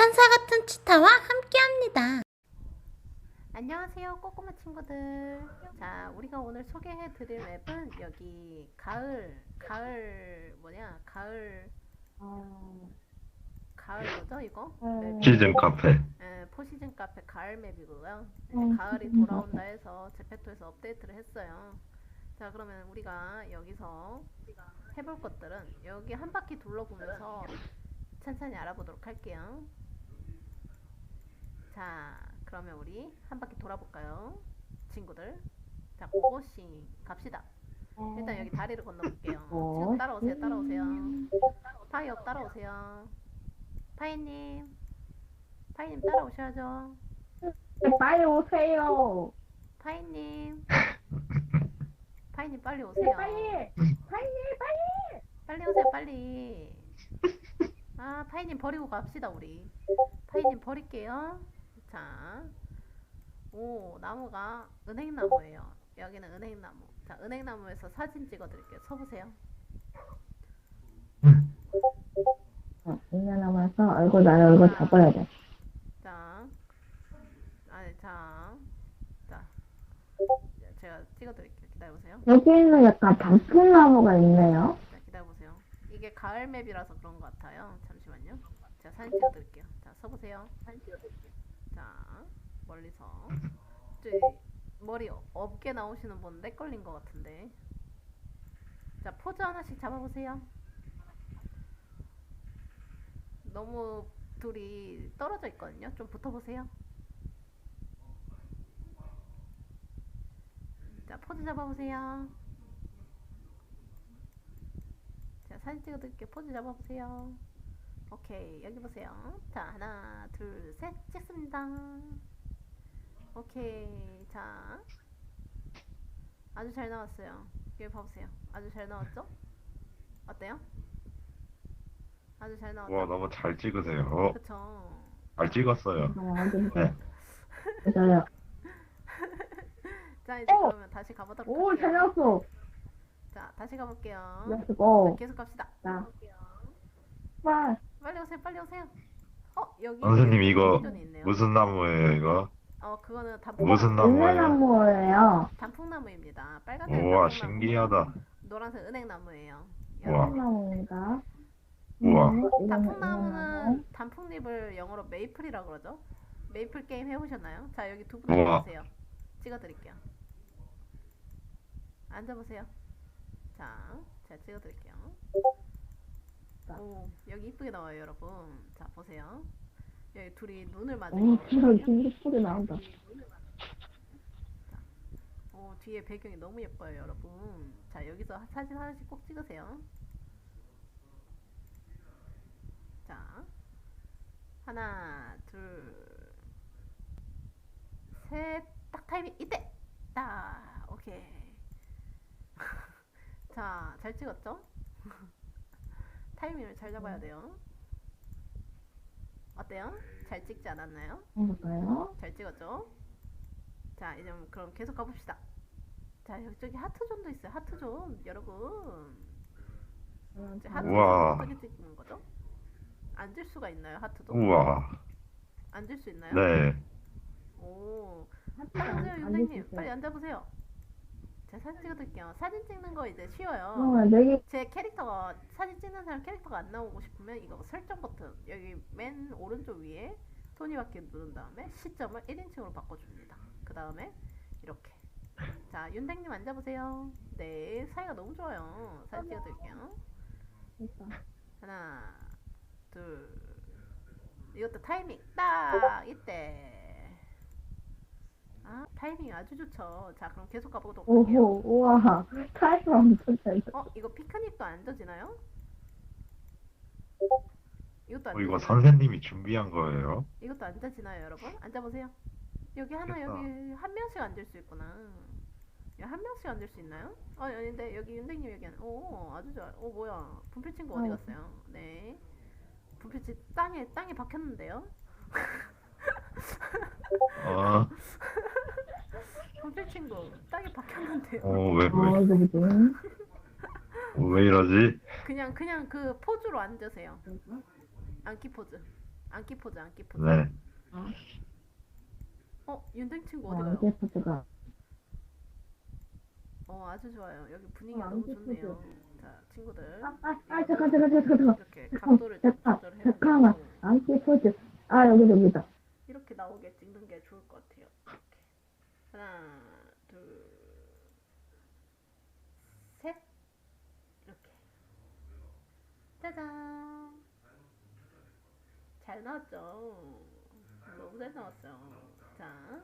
천사 같은 치타와 함께합니다. 안녕하세요 꼬꼬마 친구들 자 우리가 오늘 소개해 드릴 맵은 여기 가을 가을 뭐냐 가을 가을 뭐죠 이거? 맵이? 시즌 카페. 예, 포시즌 카페 가을 맵이고요 네, 음, 가을이 돌아온다 해서 제페토에서 업데이트를 했어요 자 그러면 우리가 여기서 해볼 것들은 여기 한 바퀴 둘러보면서 천천히 알아보도록 할게요 자 그러면 우리 한 바퀴 돌아볼까요? 친구들. 자 고고싱 갑시다. 일단 여기 다리를 건너볼게요. 지금 따라오세요 따라오세요. 파이업 따라오세요. 파이님. 파이님 따라오셔야죠. 빨리 오세요. 파이님. 파이님 빨리 오세요. 빨리, 빨리, 빨리. 빨리 오세요 빨리. 아 파이님 버리고 갑시다 우리. 파이님 버릴게요 자 오 나무가 은행나무예요 여기는 은행나무 자 은행나무에서 사진 찍어드릴게요 서보세요 어, 2년 남아서 얼굴 나의 얼굴 잡아야 돼. 자 아니 자 자, 제가 찍어드릴게요 기다려보세요 여기는 약간 단풍나무가 있네요. 자, 기다려보세요. 이게 가을 맵이라서 그런 것 같아요. 잠시만요. 제가 사진 찍어드릴게요. 자, 서보세요. 자, 멀리서. 저기 머리 없게 나오시는 분렉 걸린 것 같은데. 자, 포즈 하나씩 잡아보세요. 너무 둘이 떨어져 있거든요. 좀 붙어보세요. 자, 포즈 잡아보세요. 자, 사진 찍어드릴게요. 포즈 잡아보세요. 오케이, 여기 보세요. 자, 하나, 둘, 셋, 찍습니다. 오케이, 자. 아주 잘 나왔어요. 여기 봐보세요. 아주 잘 나왔죠? 어때요? 아주 잘 나왔죠? 와 너무 잘 찍으세요. 그쵸. 잘 찍었어요. 네. 네. 맞아요. 자, 이제 어! 그러면 다시 가보도록 오, 잘 할게요. 나왔어. 자, 다시 가볼게요. 자, 계속 갑시다. 자, 빨리. 빨리 오세요, 빨리 오세요. 어, 여기. 선생님 이거 기존에 있네요. 무슨 나무예요 이거? 어, 그거는 단풍, 무슨 나무예요? 은행나무예요. 단풍나무입니다. 빨간색 우와 단풍나무, 신기하다. 노란색 은행나무예요. 우와. 은행나무입니다. 우와. 음, 이거는 단풍나무는 단풍잎을 영어로 메이플이라고 그러죠. 메이플 게임 해보셨나요? 자 여기 두분 우와. 앉아보세요. 찍어드릴게요. 앉아보세요. 자, 제가 찍어드릴게요. 오, 여기 이쁘게 나와요, 여러분. 자, 보세요. 여기 둘이 눈을 맞은 오, 거. 진짜 진짜 소리 나온다. 오, 뒤에 배경이 너무 예뻐요, 여러분. 자, 여기서 사진 하나씩 꼭 찍으세요. 자, 하나, 둘, 셋, 딱 타이밍 이때, 딱, 오케이. 자, 잘 찍었죠? 타이밍을 잘 잡아야 돼요. 어때요? 잘 찍지 않았나요? 잘 찍었죠? 자, 이제 그럼 계속 가봅시다. 자, 여기 저기 하트존도 있어요. 하트존, 여러분. 이제 하트존 우와. 어떻게 찍는 거죠? 앉을 수가 있나요, 하트도? 우와. 앉을 수 있나요? 네. 오, 윤생님. 있어요. 빨리 앉아보세요. 제가 사진 찍어드릴게요. 사진 찍는 거 이제 쉬워요. 어, 여기 제 캐릭터가 사진 찍는 사람 캐릭터가 안 나오고 싶으면 이거 설정 버튼 여기 맨 오른쪽 위에 토니바퀴 누른 다음에 시점을 1인칭으로 바꿔줍니다. 그 다음에 이렇게 자 윤댕님 앉아보세요. 네 사이가 너무 좋아요. 사진 찍어드릴게요. 하나 둘 이것도 타이밍 딱 이때 아 타이밍 아주 좋죠. 자 그럼 계속 가보도록 할게요. 오호, 우와. 타이머 엄청 잘 돼. 어 이거 피크닉도 안 져지나요? 이것도 안 어, 이거 져지나요? 선생님이 준비한 거예요? 이것도 앉아지나요, 여러분? 앉아보세요. 여기 하나 됐다. 여기 한 명씩 앉을 수 있구나. 야, 한 명씩 앉을 수 있나요? 어, 아닌데 여기 윤댕님 여기 앉. 오, 아주 좋아. 오, 뭐야? 분필 친구 어디 어. 갔어요? 네. 분필 친 땅에 땅에 박혔는데요? 어. 분필 친구 땅에 박혔는데요? 어, 왜, 어, 왜, 이거 뭐지? 왜 이러지? 그냥 그냥 그 포즈로 앉으세요. 앉기 포즈. 안기 포즈 안기 포즈. 네. 어 윤댕 친구 어, 어디 가요? 이게 포즈가. 어 아주 좋아요. 여기 분위기가 어, 너무 안기 좋네요. 자 친구들 아, 아, 아, 잠깐, 잠깐, 잠깐, 잠깐. 이렇게 각도를 좀 잠깐, 조절해가지고 잠깐만. 안기 포즈. 아, 여기, 여기다. 이렇게 것 같아요. 이렇게. 하나, 둘, 셋. 이렇게. 짜잔. 잘 나왔죠? 너무 잘 나왔죠? 자,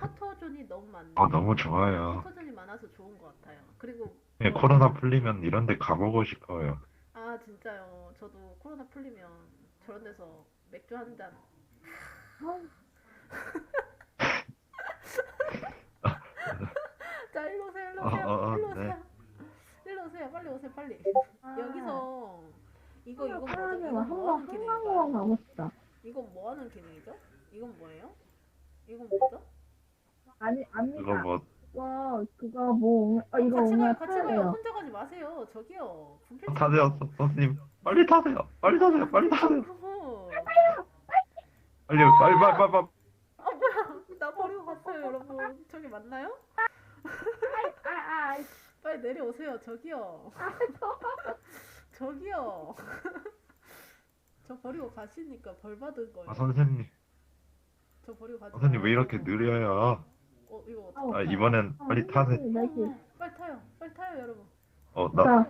포토존이 너무 많네. 아, 너무 좋아요. 포토존이 많아서 좋은 것 같아요. 그리고 예, 코로나 풀리면 이런 데 가보고 싶어요. 아 진짜요. 저도 코로나 풀리면 저런 데서 맥주 한 잔. 자 일로 오세요, 일로 오세요, 어, 어, 어, 일로 네. 오세요. 일로 오세요, 빨리 오세요, 빨리. 여기서 이거 이거 뭐죠? 사람이 이거 한뭐 번, 하는 기능인가요? 한강공원 가고 싶다. 이건 뭐 하는 기능이죠? 이건 뭐예요? 이건 뭐죠? 아니, 아닙니다. 그거 뭐, 그거, 그거 뭐, 어, 이거 같이 가요, 오늘 같이 가요. 혼자 가지 마세요. 저기요. 분필 타세요, 선- 선생님. 빨리 타세요. 빨리 타세요. 빨리 타세요. 어. 빨리, 빨리, 빨리, 빨리, 빨리. 아 뭐야? 나 버리고 갔어요, 여러분. 저기 맞나요? 아, 아, 빨리 내려오세요. 저기요. 저기요. 저 버리고 가시니까 벌 받은 거예요. 아, 선생님. 저 버리고 가지 선생님 왜. 이렇게 느려요? 어 이거 아우, 아, 이번엔 빨리 타세요. 네, 네. 어머, 빨리 타요. 빨리 타요, 여러분. 어, 나,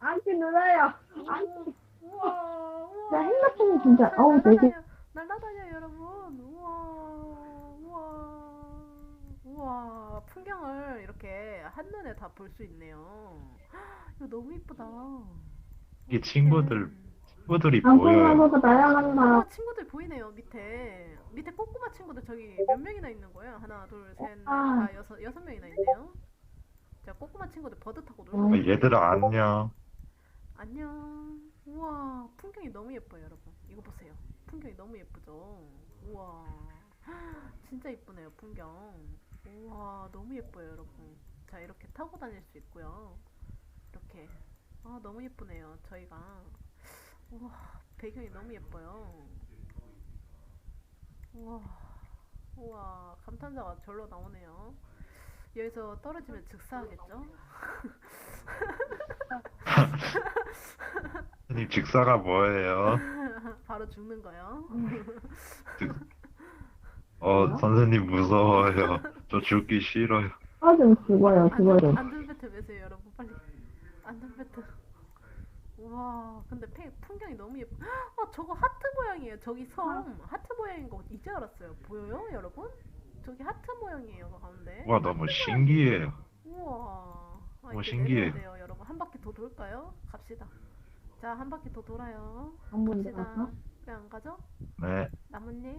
안기 눌러요. 안기. 우와, 우와. 나 핸드폰이 진짜, 어우, 되게. 날라다녀요. 날라다녀요, 여러분. 우와, 우와, 우와. 풍경을 이렇게 한눈에 다 볼 수 있네요. 이거 너무 이쁘다. 이게 친구들, 음. 친구들이 방송 보여요. 날아간다. 어, 친구들 보이네요 밑에 밑에 꼬꼬마 친구들 저기 몇 명이나 있는 거예요? 하나 둘 셋 넷 아. 다 여섯 여섯 명이나 있네요. 자 꼬꼬마 친구들 버드 타고 놀고 음. 아, 있어요. 얘들아, 안녕. 안녕. 우와 풍경이 너무 예뻐요 여러분. 이거 보세요. 풍경이 너무 예쁘죠? 우와 진짜 이쁘네요 풍경. 우와 너무 예뻐요 여러분. 자 이렇게 타고 다닐 수 있고요. 이렇게 아 너무 예쁘네요 저희가. 우와 배경이 너무 예뻐요. 우와, 우와, 감탄사가 절로 나오네요. 여기서 떨어지면 즉사하겠죠? 선생님, 직사가 뭐예요? 바로 죽는 거요. 어, 선생님 무서워요. 저 죽기 싫어요. 아, 좀 죽어요, 죽어요. 안전, 안전벨트 매세요, 여러분. 빨리. 안전벨트. 우와, 근데 폐, 풍경이 너무 예뻐. 아, 저거 하트 모양이에요. 저기 섬. 하트 모양인 거 이제 알았어요. 보여요, 여러분? 저기 하트 모양이에요, 그 가운데. 와, 너무 신기해요. 우와. 아, 오, 이제 신기해. 내려야 돼요, 여러분. 한 바퀴 더 돌까요? 갑시다. 자, 한 바퀴 더 돌아요. 갑시다. 왜 안 가죠? 네. 나뭇잎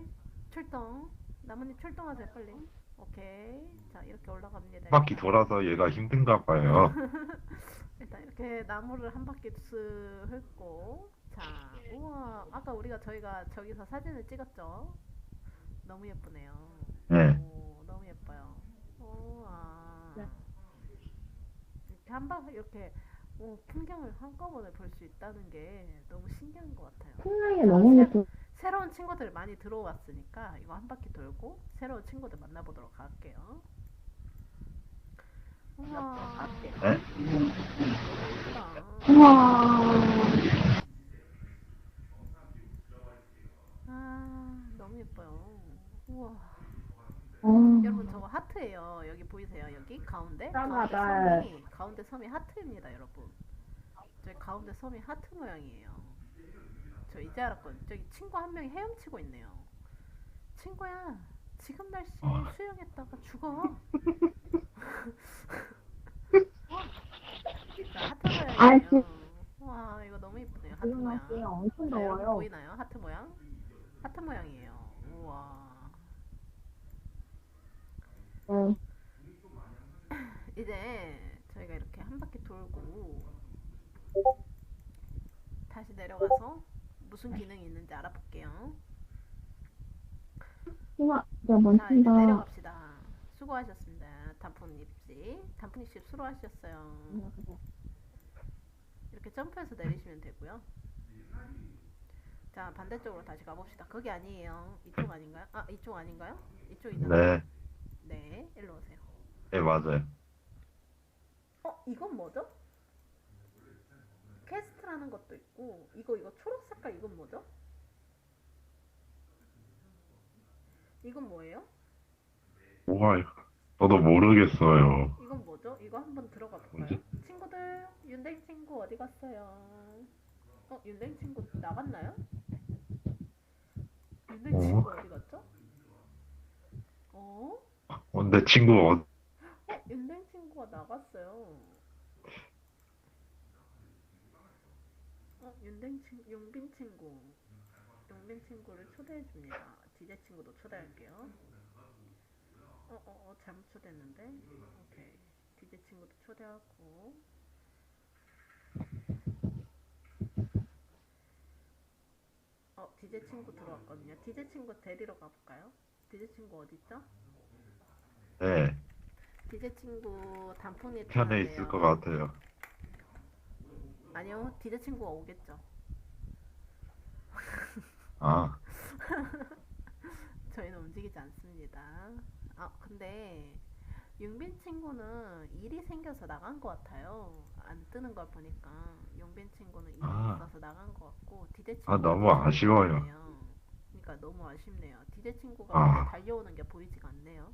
출동. 나뭇잎 출동하세요, 빨리. 오케이. 자, 이렇게 올라갑니다. 한 바퀴 돌아서 얘가 힘든가 봐요. 일단 이렇게 나무를 한 바퀴 쓱 훑고. 자, 우와. 아까 우리가 저희가 저기서 사진을 찍었죠? 너무 예쁘네요. 네. 오, 너무 예뻐요. 우와. 네. 이렇게 한 방, 이렇게 오, 풍경을 한꺼번에 볼 수 있다는 게 너무 신기한 것 같아요. 풍랑이 너무 예뻐. 새로운 친구들 많이 들어왔으니까 이거 한 바퀴 돌고 새로운 친구들 만나보도록 할게요. 우와, 네? 우와. 아, 너무 예뻐요. 우와. 어, 여러분 저거 하트예요. 여기 보이세요? 여기 가운데? 가운데 섬이, 가운데 섬이 하트입니다, 여러분. 저기 가운데 섬이 하트 모양이에요. 저 이제 알았거든요. 저기 친구 한 명이 헤엄치고 있네요. 친구야, 지금 날씨 어. 수영했다가 죽어. 자, 하트 아, 모양이에요. 와, 이거 너무 예쁘네요. 하트 지금 모양. 날씨 엄청 자, 여러분 더워요. 보이나요? 하트 모양? 하트 모양이에요. 우와. 네. 이제 저희가 이렇게 한 바퀴 돌고 다시 내려가서 무슨 기능이 있는지 알아볼게요. 이마, 저 자, 이제 먼친다. 내려갑시다. 수고하셨습니다. 단풍 잎씨. 단풍 잎씨 수고하셨어요. 이렇게 점프해서 내리시면 되고요. 자 반대쪽으로 다시 가봅시다. 거기 아니에요. 이쪽 아닌가요? 아 이쪽 아닌가요? 이쪽이다. 네, 네, 일로 오세요. 네 맞아요. 어 이건 뭐죠? 캐스트라는 것도 있고 이거 이거 초록 색깔 이건 뭐죠? 이건 뭐예요? 뭐야? 저도 모르겠어요. 이건 뭐죠? 이거 한번 들어가 볼까요? 친구들 윤댕 친구 어디 갔어요? 어 윤댕 친구 나갔나요? 윤댕 어? 친구 어디 갔죠? 어? 어, 내 친구 어, 어 윤댕 친구가 나갔어요. 어 윤댕 친 용빈 친구 용빈 친구를 초대해 줍니다. 디제 친구도 초대할게요. 어어어 어, 어, 잘못 초대했는데 오케이 디제 친구도 초대하고 어 디제 친구 들어왔거든요. 디제 친구 데리러 가볼까요? 디제 친구 어디 있죠? 네 디제 친구 단풍이 편에 있을 것 같아요. 아니요, 디제 친구가 오겠죠. 아, 저희는 움직이지 않습니다. 아, 근데 윤빈 친구는 일이 생겨서 나간 것 같아요. 안 뜨는 걸 보니까 용빈 친구는 일이 아. 있어서 나간 것 같고 디제 친구 아, 너무 아쉬워요. 그러니까 너무 아쉽네요. 디제 친구가 아. 달려오는 게 보이지가 않네요.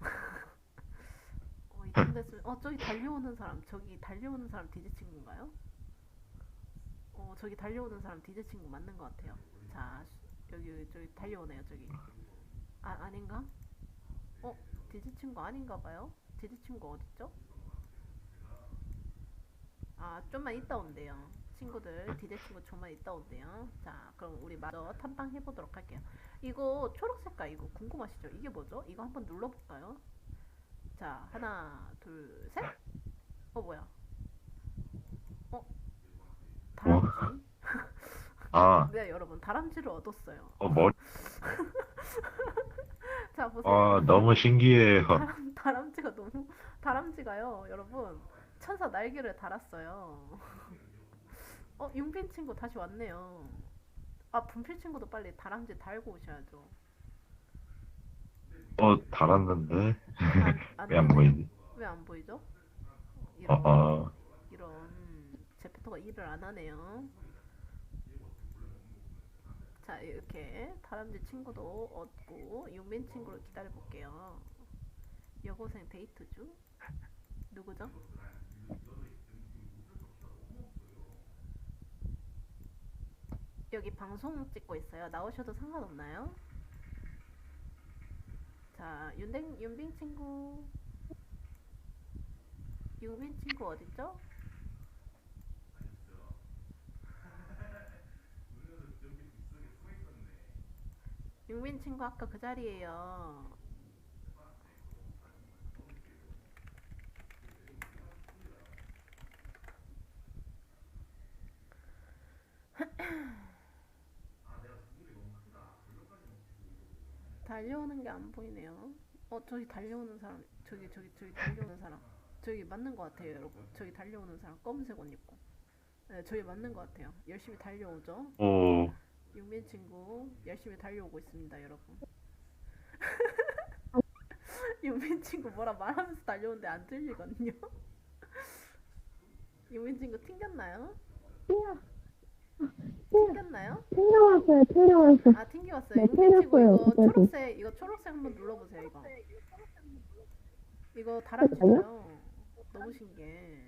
어, 이쯤 됐으면 어 저기 달려오는 사람 저기 달려오는 사람 디제 친구인가요? 어 저기 달려오는 사람 디제 친구 맞는 것 같아요. 자 수- 여기 저기 달려오네요 저기. 아 아닌가? 어 디제 친구 아닌가 봐요. 디제 친구 어딨죠? 아 좀만 이따 온대요. 친구들 디제 친구 좀만 이따 온대요. 자 그럼 우리 마저 탐방 해 보도록 할게요. 이거 초록 색깔 이거 궁금하시죠? 이게 뭐죠? 이거 한번 눌러볼까요? 자 하나 둘 셋. 어 뭐야? 어 다람쥐? 아, 네 여러분 다람쥐를 얻었어요. 어, 머리, 자 보세요. 아, 너무 신기해요. 다람, 다람쥐가 너무 다람쥐가요 여러분 천사 날개를 달았어요 어 윤빈 친구 다시 왔네요 아 분필 친구도 빨리 다람쥐 달고 오셔야죠 어, 달았는데 왜 안 보이지? 왜 안 보이죠? 어, 이런 어, 이런 제페토가 일을 안 하네요 자 이렇게 다람쥐 친구도 얻고 윤빈 친구를 기다려 볼게요 여고생 데이트 중 누구죠? 여기 방송 찍고 있어요. 나오셔도 상관없나요? 자, 윤댕 윤빈 친구. 윤빈 친구 어딨죠? 윤빈 친구 아까 그 자리에요. 달려오는 게 안 보이네요. 어 저기 달려오는 사람 저기 저기 저기 달려오는 사람 저기 맞는 것 같아요 여러분. 저기 달려오는 사람 검은색 옷 입고. 네 저기 맞는 것 같아요. 열심히 달려오죠. 오, 윤민 친구 열심히 달려오고 있습니다 여러분. 윤민 친구 뭐라 말하면서 달려오는데 안 들리거든요. 윤민 친구 튕겼나요? 튕겨, 튕겼나요? 튕겨왔어요, 튕겨왔어. 아 튕겨왔어요. 네, 튕겼어요, 이거 갑자기. 초록색 이거 초록색 한번 눌러보세요 이거. 이거 다람쥐예요. 너무 신기해.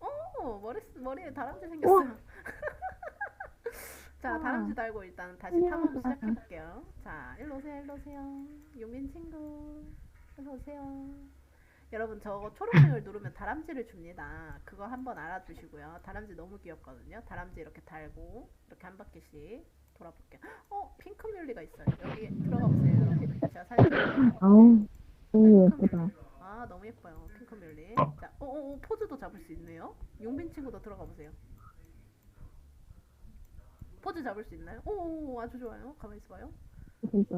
오 머리 머리에 다람쥐 생겼어요. 자 우와. 다람쥐 달고 일단 다시. 탐험 시작해볼게요. 자 일로 오세요 일로 오세요. 윤민 친구 일로 오세요. 여러분 저거 초록색을 누르면 다람쥐를 줍니다. 그거 한번 알아두시고요. 다람쥐 너무 귀엽거든요. 다람쥐 이렇게 달고 이렇게 한 바퀴씩 돌아볼게요. 어 핑크 뮬리가 있어요. 여기 들어가 보세요. 제가 살짝 아우, 너무 예쁘다. 아 너무 예뻐요 핑크 뮬리 어. 자 오오오 포즈도 잡을 수 있네요 용빈 친구도 들어가 보세요 포즈 잡을 수 있나요? 오 아주 좋아요 가만히 있어봐요 진짜.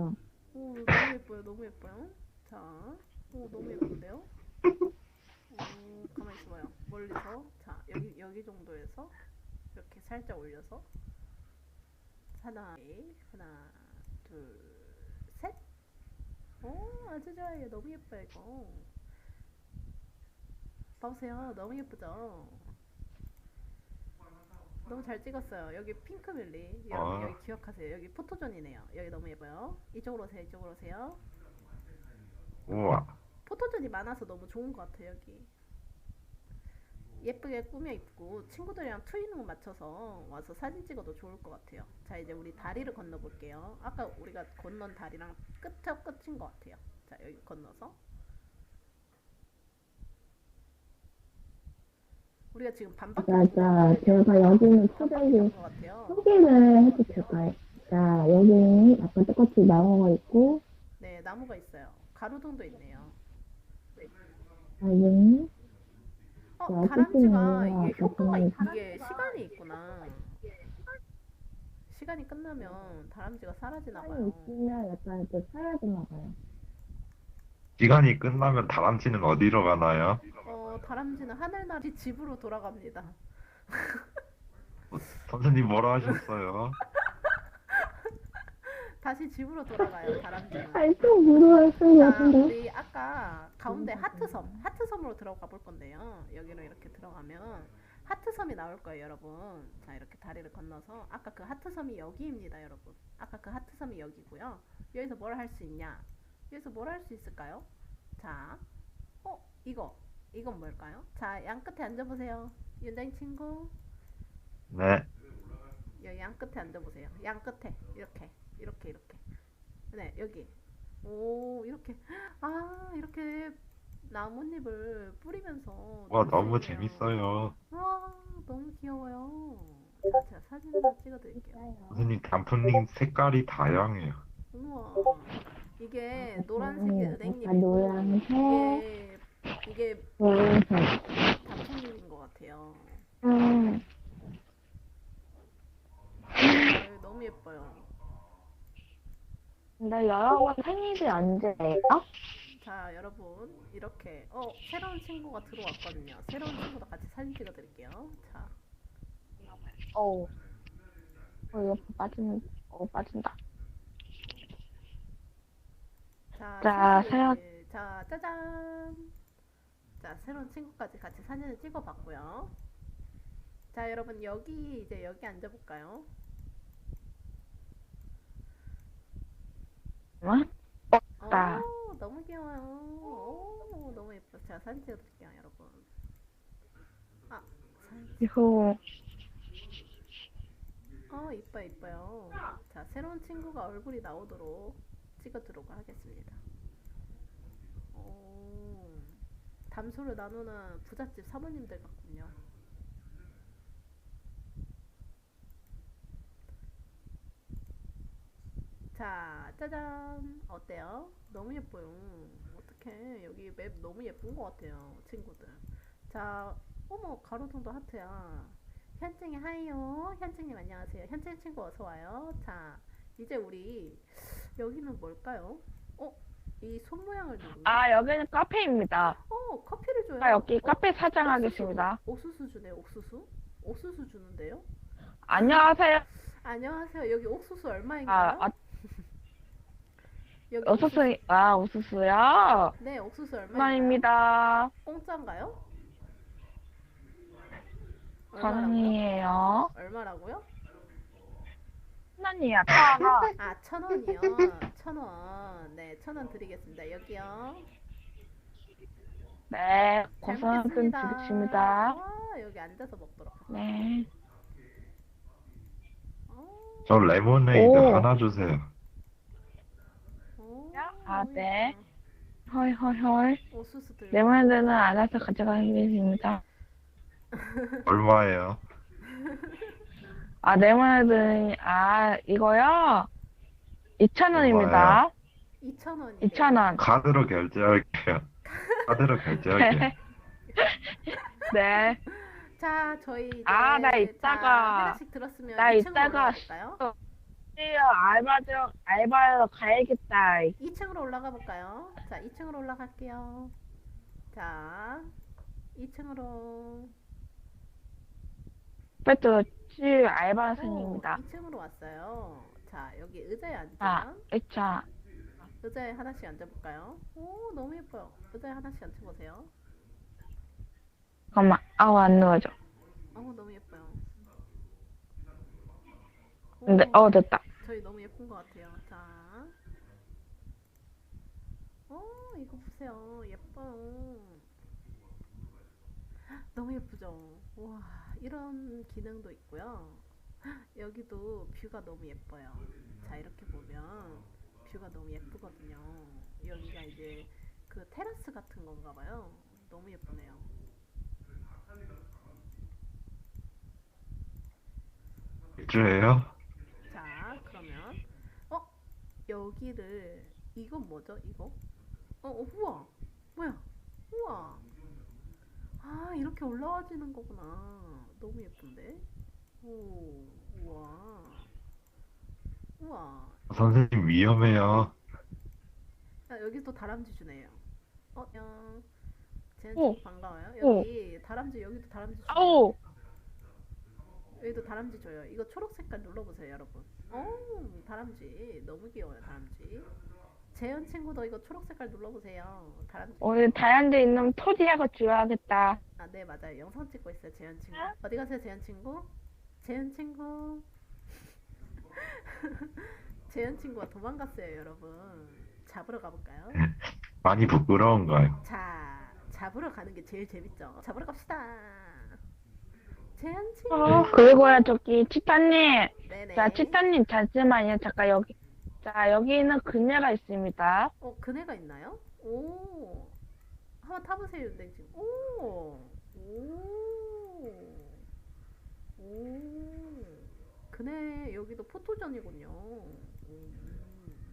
오 너무 예뻐요 너무 예뻐요 자 오 너무 예쁜데요 오 가만히 있어봐요 멀리서 자 여기 여기 정도에서 이렇게 살짝 올려서 하나, 하나, 둘, 셋. 오, 아주 좋아요. 너무 예뻐요, 이거. 봐보세요. 너무 예쁘죠? 너무 잘 찍었어요. 여기 핑크뮬리. 여러분, 아. 여기 기억하세요. 여기 포토존이네요. 여기 너무 예뻐요. 이쪽으로 오세요. 이쪽으로 오세요. 우와. 포토존이 많아서 너무 좋은 것 같아요, 여기. 예쁘게 꾸며 입고 친구들이랑 투인을 맞춰서 와서 사진 찍어도 좋을 것 같아요. 자, 이제 우리 다리를 건너 볼게요. 아까 우리가 건넌 다리랑 끝에 끝인 것 같아요. 자, 여기 건너서. 우리가 지금 반바퀴 맞아. 제가 여기는 초대기 것 같아요. 소개를 해도 될까요? 자, 여기는 아까 똑같이 나무가 있고, 네, 나무가 있어요. 가로등도 있네요. 자, 여기는 어, 자, 다람쥐가 이게 효과가 있, 이게 시간이 있구나. 시간이 끝나면 다람쥐가 사라지나 사람이 봐요. 있으면 약간 또 사라지나 봐요. 시간이 끝나면 다람쥐는 어디로 가나요? 어, 다람쥐는 하늘나리 집으로 돌아갑니다. 선생님 뭐라 하셨어요? 다시 집으로 돌아가요, 다람쥐는. 아니, 좀 무서웠던 것 자, 같은데. 우리 아까 가운데 하트섬, 하트섬으로 들어가 볼 건데요. 여기로 이렇게 들어가면 하트섬이 나올 거예요, 여러분. 자, 이렇게 다리를 건너서 아까 그 하트섬이 여기입니다, 여러분. 아까 그 하트섬이 여기고요. 여기서 뭘 할 수 있냐? 여기서 뭘 할 수 있을까요? 자, 어, 이거. 이건 뭘까요? 자, 양 끝에 앉아보세요. 윤다인 친구. 네. 여기 양 끝에 앉아보세요. 양 끝에 이렇게 이렇게 이렇게. 네 여기. 오 이렇게 아 이렇게 나뭇잎을 뿌리면서. 와 너무 놀고 재밌어요. 와 너무 귀여워요. 자 제가 사진 하나 찍어드릴게요. 선생님 단풍잎 색깔이 다양해요. 우와 이게 노란색이 음, 은행잎이고 약간 노란색, 이게 이게 노란색. 단풍잎인 것 같아요. 음, 네, 너무 예뻐요. 근데 여러분 생일이 언제예요? 자 여러분 이렇게 어 새로운 친구가 들어왔거든요. 새로운 친구도 같이 사진 찍어드릴게요. 자. 어. 어, 이거 빠지는, 어, 빠진다. 자, 새로운- 자 짜잔. 자 새로운 친구까지 같이 사진을 찍어봤고요. 자 여러분 여기 이제 여기 앉아볼까요 어? 나. 오 너무 귀여워요 오 너무 예뻐 제가 사진 찍어드릴게요 여러분 아 사진 이거, 어 이뻐 이뻐요. 자 새로운 친구가 얼굴이 나오도록 찍어두도록 하겠습니다. 오 담소를 나누는 부잣집 사모님들 같군요. 자 짜잔 어때요? 너무 예뻐요. 어떡해 여기 맵 너무 예쁜 것 같아요 친구들. 자 어머 가로등도 하트야. 현증이 하이요. 현증님 안녕하세요. 현증 친구 어서 와요. 자, 이제 우리 여기는 뭘까요? 어, 이 손 모양을 누르. 아, 여기는 카페입니다. 어, 커피를 줘요. 아, 여기 어, 카페 사장 하겠습니다. 옥수수 주네, 옥수수. 옥수수 주는데요? 안녕하세요. 안녕하세요. 여기 옥수수 얼마인가요? 아, 아, 여기 옥수수, 아, 옥수수요? 네, 옥수수 얼마인가요? 만입니다. 공짜인가요? 얼마라고요? 천원이에요. 얼마라고요? 천원이야, 천원. 아, 천 원이요. 천 원. 네, 천원 드리겠습니다. 여기요. 네, 잘 고생하셨 먹겠습니다. 드리겠습니다. 와, 여기 앉아서 먹도록. 네. 어, 저 레모네이드 오. 하나 주세요. 어, 아, 너무 네. 예쁘다. 헐헐헐. 옥수수 들고. 레몬드는 알아서 가져가겠습니다. 얼마예요? 아, 레몬드, 아, 이거요? 2,000원입니다. 2천 원이. 2,000원. 카드로 결제할게요. 카드로 결제할게요. 네. 자, 저희 이제 아, 나 자, 이따가- 하나씩 들었으면 나 2층으로 이따가 올라갈까요? 알바죠, 알바로 가야겠다. 2층으로 올라가 볼까요? 자, 2층으로 올라갈게요. 자, 2층으로. 빨리 쭈 알바생입니다. 2층으로 왔어요. 자, 여기 의자에 앉자. 아, 자, 의자에 하나씩 앉아볼까요? 오, 너무 예뻐요. 의자에 하나씩 앉혀보세요. 잠깐만. 아우, 안 누워져. 어, 너무 예뻐 근데, 어, 됐다. 저희 너무 예쁜 것 같아요. 자. 어, 이거 보세요. 예뻐요. 너무 예쁘죠? 와, 이런 기능도 있고요. 여기도 뷰가 너무 예뻐요. 자, 이렇게 보면 뷰가 너무 예쁘거든요. 여기가 이제 그 테라스 같은 건가 봐요. 너무 예쁘네요. 맥주예요? 자, 그러면 어 여기를 이건 뭐죠? 이거? 어, 어 우와, 뭐야? 우와. 아 이렇게 올라와지는 거구나. 너무 예쁜데? 오, 우와, 우와. 선생님 위험해요. 아, 여기 또 다람쥐 주네요. 어, 영. 제한 오. 씨 반가워요. 오. 여기 다람쥐 여기도 다람쥐 주네요. 아우! 여기도 다람쥐 줘요. 이거 초록 색깔 눌러보세요, 여러분. 어, 다람쥐 너무 귀여워요, 다람쥐. 재현 친구도 이거 초록 색깔 눌러보세요. 다람쥐. 오늘 다양한데 있는 토지하고 줘야겠다. 아, 네 맞아요. 영상 찍고 있어요, 재현 친구. 어디 가세요, 재현 친구? 재현 친구. 재현 친구가 도망갔어요, 여러분. 잡으러 가볼까요? 많이 부끄러운가요? 자, 잡으러 가는 게 제일 재밌죠. 잡으러 갑시다. 친구. 어, 그리고요, 저기, 치타님. 네네. 자, 치타님, 잠시만요. 잠깐, 여기. 자, 여기는 그네가 있습니다. 어, 그네가 있나요? 오. 한번 타보세요, 윤댕님. 오. 오. 오. 그네 여기도 포토존이군요. 음.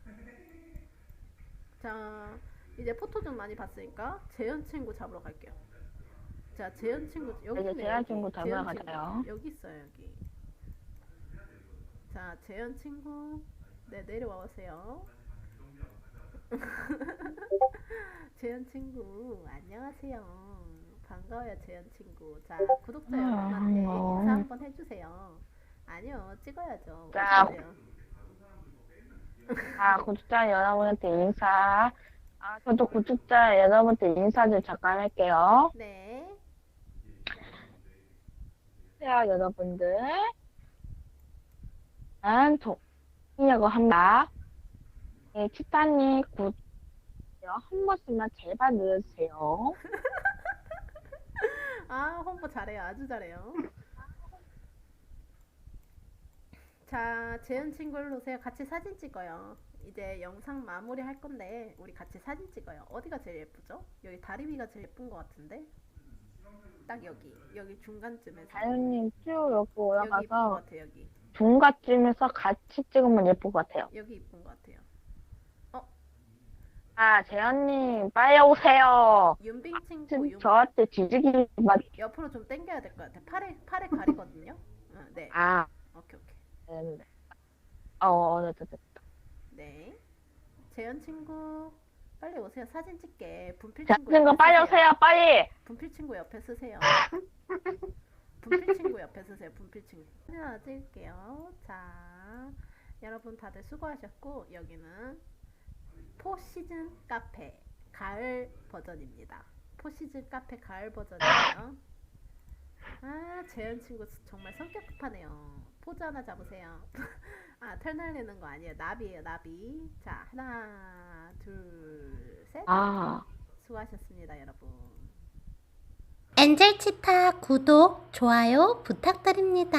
자, 이제 포토존 많이 봤으니까 재현 친구 잡으러 갈게요. 자, 재현 친구 여기 있네요, 재현. 친구 재현 가자요. 여기 있어요, 여기. 자, 재현 친구. 네, 내려와 보세요. 재현 친구, 안녕하세요. 반가워요, 재현 친구. 자, 구독자 아, 여러분한테. 인사 한번 해주세요. 아니요, 찍어야죠. 자. 아, 구독자 여러분한테 인사. 아, 저도 구독자 여러분한테 인사 좀 잠깐 할게요. 네. 안녕하세요, 여러분들. 난 동이라고 합니다. 네, 치타님 구독 한 번씩만 제발 눌러주세요. 아, 홍보 잘해요. 아주 잘해요. 자, 재현 친구 일로 오세요. 같이 사진 찍어요. 이제 영상 마무리 할 건데 우리 같이 사진 찍어요. 어디가 제일 예쁘죠? 여기 다리 위가 제일 예쁜 것 같은데. 딱 여기. 여기 중간쯤에서. 다현님 쭉 여기 여기 이쁜 것 올라가서 같아. 여기. 중간쯤에서 같이 찍으면 예쁠 것 같아요. 여기 이쁜 것 같아요. 아, 재현님, 빨리 오세요. 윤빙 친구 지금 윤, 저한테 뒤지기 맞, 옆으로 좀 당겨야 될 것 같아. 팔에 팔에 가리거든요. 어, 네. 아, 오케이 오케이. 되는데. 어, 어, 됐다, 됐다. 네. 재현 친구 빨리 오세요. 사진 찍게. 분필 자, 친구 옆에 빨리 쓰세요. 오세요, 빨리! 분필 친구 옆에 쓰세요. 분필 친구 옆에 쓰세요. 분필 친구. 사진 하나 찍을게요. 자, 여러분 다들 수고하셨고 여기는 포시즌 카페 가을 버전입니다. 포시즌 카페 가을 버전이에요. 아, 재현 친구 정말 성격 급하네요. 포즈 하나 잡으세요. 아, 털 날리는 거 아니에요. 나비예요, 나비. 자, 하나, 둘, 셋. 아, 수고하셨습니다, 여러분. 엔젤 치타 구독, 좋아요 부탁드립니다.